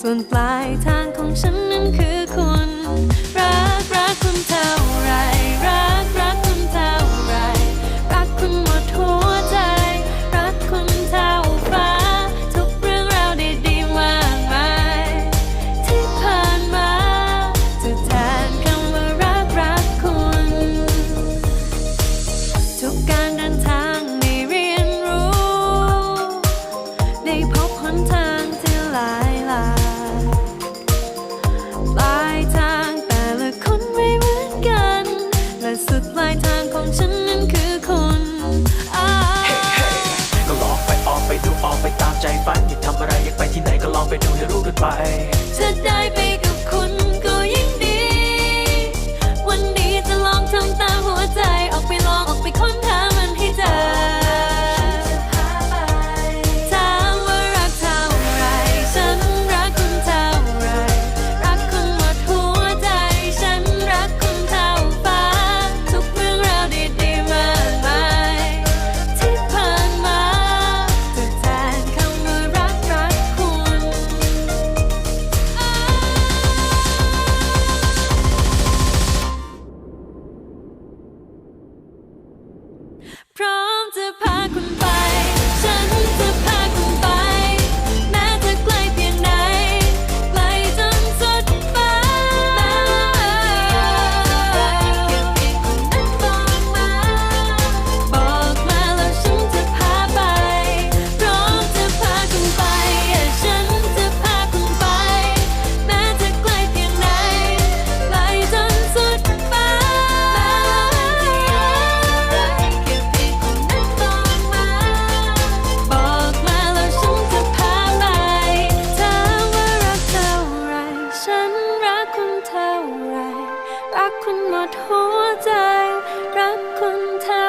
ส่วนปลายทางของฉันนั้นคือคุณ รักรักคุณเธอ สุดปลายทางของฉันนั้นคือคุณก็ลองไปออกไปดูออกไปตามใจฝันอยากทำอะไรอยากไปที่ไหนก็ลองไปดูให้รู้กันไปจะได้ from หมดหัวใจ รักคนณเธอ